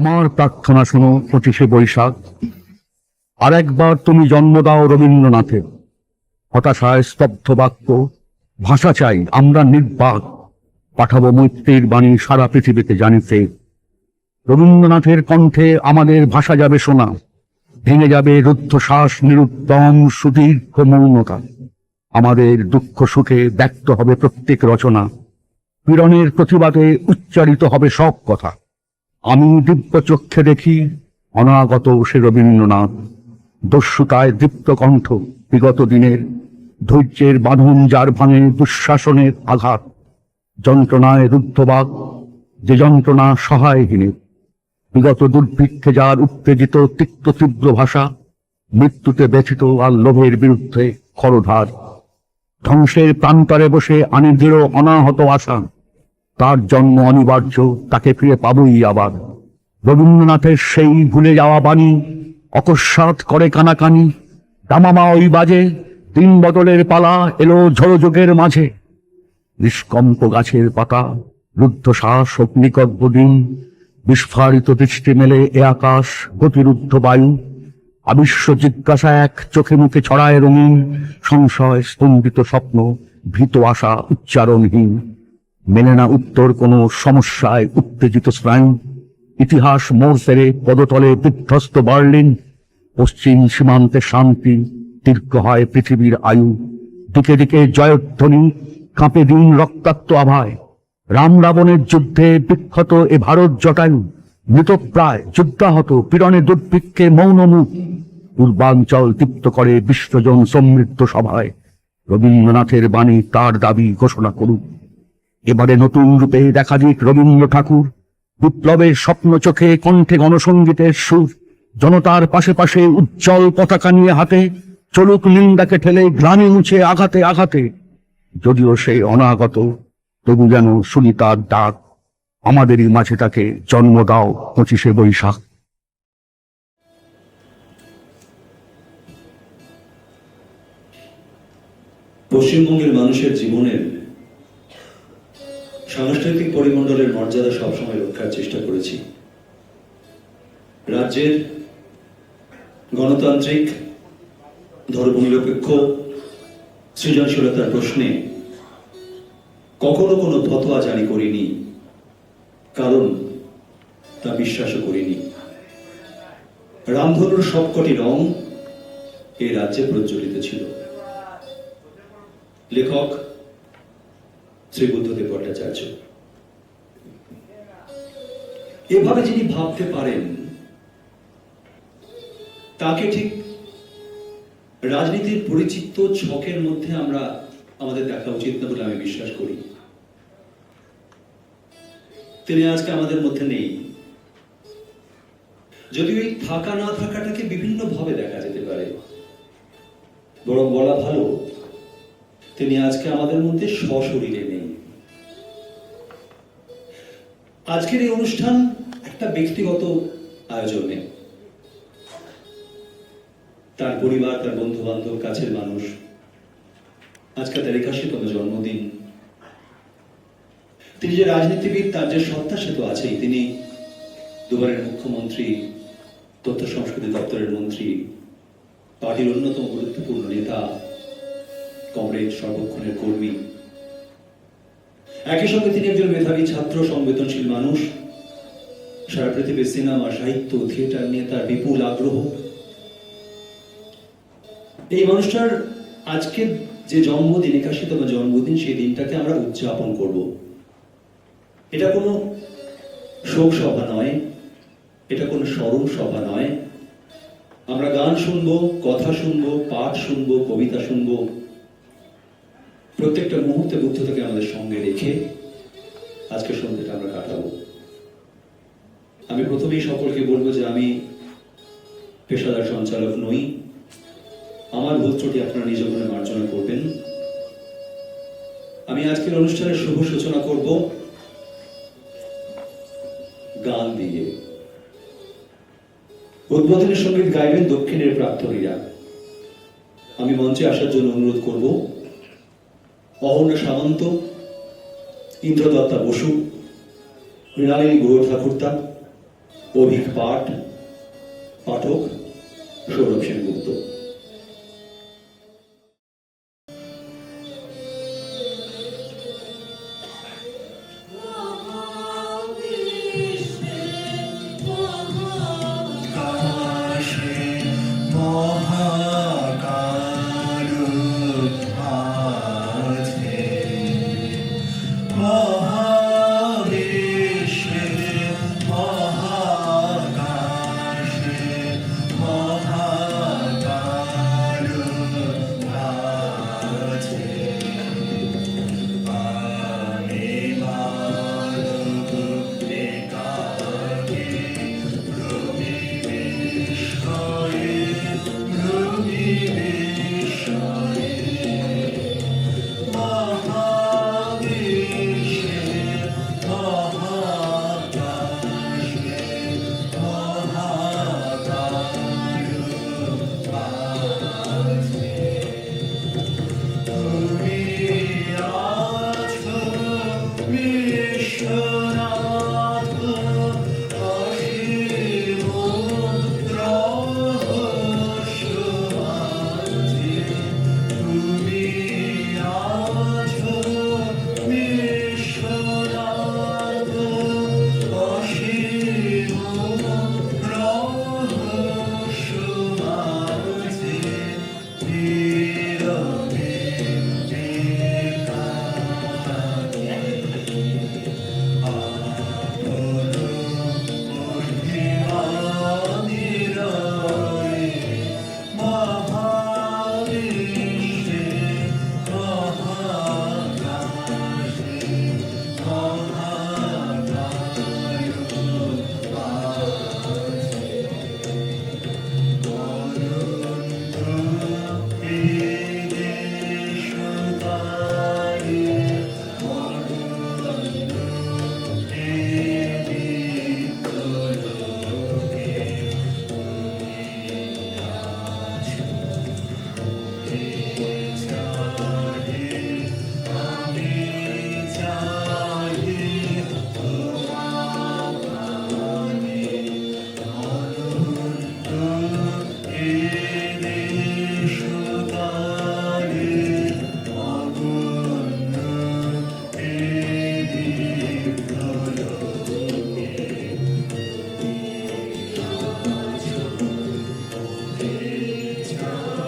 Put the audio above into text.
আমার প্রার্থনা শোনো পঁচিশে বৈশাখ। আর একবার তুমি জন্ম দাও রবীন্দ্রনাথের। হতাশায় স্তব্ধ বাক্য, ভাষা চাই, আমরা নির্বাক। পাঠাবো মৈত্রীর বাণী সারা পৃথিবীতে জানিতে। রবীন্দ্রনাথের কণ্ঠে আমাদের ভাষা যাবে শোনা। ভেঙে যাবে রুদ্ধশ্বাস নিরুদ্দম সুদীর্ঘ মৌনতা। আমাদের দুঃখ সুখে ব্যক্ত হবে প্রত্যেক রচনা। পীড়নের প্রতিবাদে উচ্চারিত হবে সব কথা। আমি দিব্য চক্ষে দেখি অনাগত সে রবীন্দ্রনাথ। দস্যুতায় দীপ্ত কণ্ঠ বিগত দিনের, ধৈর্যের বাঁধন যার ভাঙে দুঃশাসনের আঘাত। যন্ত্রণায় রুদ্ধবাগ, যে যন্ত্রণা সহায়হীনের বিগত দুর্ভিক্ষে যার উত্তেজিত তিক্ত তীব্র ভাষা, মৃত্যুতে ব্যথিত আর লোভের বিরুদ্ধে খরধার। ধ্বংসের প্রান্তরে বসে আনি দৃঢ় অনাহত আশা। তার জন্ম অনিবার্য, তাকে ফিরে পাবই আবার। রবীন্দ্রনাথের সেই ভুলে যাওয়া বাণী, অকস্মাৎ করে কানাকানি, দামামা ওই বাজে দিন বদলের পালা এলো ঝড়যোগের মাঝে। নিষ্কম্প গাছের পাতা রুদ্ধশ্বাস অগ্নিকব্য দিন বিস্ফারিত দৃষ্টি মেলে এ আকাশ, গতিরুদ্ধ বায়ু। আবিশ্ব জিজ্ঞাসা এক, চোখে মুখে ছড়ায় রঙিন, সংশয় স্তম্ভিত স্বপ্ন, ভীত আশা উচ্চারণহীন। মেলে না উত্তর কোনো সমস্যায় উত্তেজিত স্নায়ু। ইতিহাস মোড় সেরে পদতলে বিধ্বস্ত বার্লিন। পশ্চিম সীমান্তে শান্তি, দীর্ঘ হয় পৃথিবীর আয়ু। দিকে দিকে জয়ধ্বনি, কাঁপে দিন রক্তাক্ত আভায়। রাম রাবণের যুদ্ধে বিক্ষত এ ভারত জটায়ু। মৃতপ্রায় যুদ্ধাহত পীড়নে দুর্ভিক্ষে মৌন মুখ। পূর্বাঞ্চল তৃপ্ত করে বিশ্বজন সমৃদ্ধ সভায়। রবীন্দ্রনাথের বাণী তার দাবি ঘোষণা করুক। এবারে নতুন রূপে দেখা দিক রবীন্দ্র ঠাকুর, বিপ্লবের স্বপ্ন চোখে কণ্ঠে গণসঙ্গীতের সুর, জনতার পাশে পাশে উজ্জ্বল পতাকা নিয়ে হাতে চলুক নিন্দাকে ঠেলে গ্রামে মুছে আঘাতে আঘাতে। যদিও সেই অনাগত, তবু যেন শুনি তার ডাক। আমাদেরই মাঝে তাকে জন্ম দাও পঁচিশে বৈশাখ। পশ্চিমবঙ্গের মানুষের জীবনের সাংস্কৃতিক পরিমণ্ডলের মর্যাদা সবসময় রক্ষার চেষ্টা করেছি। রাজ্যের গণতান্ত্রিক ধর্মনিরপেক্ষ সৃজনশীলতার প্রশ্নে কখনো কোনো ফতোয়া জারি করিনি, কারণ তা বিশ্বাসও করিনি। রামধনুর সবকটি রং এই রাজ্যে প্রজ্বলিত ছিল। লেখক শ্রী বুদ্ধদেব ভট্টাচার্য। এভাবে যিনি ভাবতে পারেন, তাকে ঠিক রাজনীতির পরিচিত ছকের মধ্যে আমরা আমাদের দেখা উচিত না বলে আমি বিশ্বাস করি। তিনি আজকে আমাদের মধ্যে নেই। যদিও এই থাকা না থাকাটাকে বিভিন্ন ভাবে দেখা যেতে পারে, বরং বলা ভালো, তিনি আজকে আমাদের মধ্যে সশরীরে আজকের এই অনুষ্ঠান একটা ব্যক্তিগত আয়োজনে তার পরিবার, তার বন্ধু বান্ধব কাছের মানুষ। আজকে তার একাশিতম জন্মদিন। তিনি যে রাজনীতিবিদ, তার যে সত্তা সে তো আছেই। তিনি দুবারের মুখ্যমন্ত্রী, তথ্য সংস্কৃতি দপ্তরের মন্ত্রী, পার্টির অন্যতম গুরুত্বপূর্ণ নেতা কংগ্রেস সর্বক্ষণের কর্মী। একই সঙ্গে তিনি একজন মেধাবী ছাত্র, সংবেদনশীল মানুষ। সারা পৃথিবীর সিনেমা, সাহিত্য, থিয়েটার নিয়ে তার বিপুল আগ্রহ। এই মানুষটার আজকে যে জন্মদিন, একাশিতম জন্মদিন, সেই দিনটাকে আমরা উদযাপন করব। এটা কোনো শোক সভা নয়, এটা কোনো স্মরণ সভা নয়। আমরা গান শুনব, কথা শুনব, পাঠ শুনব, কবিতা শুনব। প্রত্যেকটা মুহূর্তে বুদ্ধটাকে আমাদের সঙ্গে রেখে আজকে সন্ধ্যেটা আমরা কাটাবো। আমি প্রথমেই সকলকে বলব যে আমি পেশাদার সঞ্চালক নই। আমার ভুল ত্রুটি আপনারা নিজ মনে মার্জনা করবেন। আমি আজকের অনুষ্ঠানের শুভ সূচনা করব গান দিয়ে। উদ্বোধনী সংগীত গাইবেন দক্ষিণের প্রাক্তনীরা। আমি মঞ্চে আসার জন্য অনুরোধ করব। অহর্ণ সামন্ত ইন্দ্রদত্তা বসু মৃণালিনী গুরু ঠাকুরতা অভিক পাঠ পাঠক সৌরভ সেনগুপ্ত। Jesus.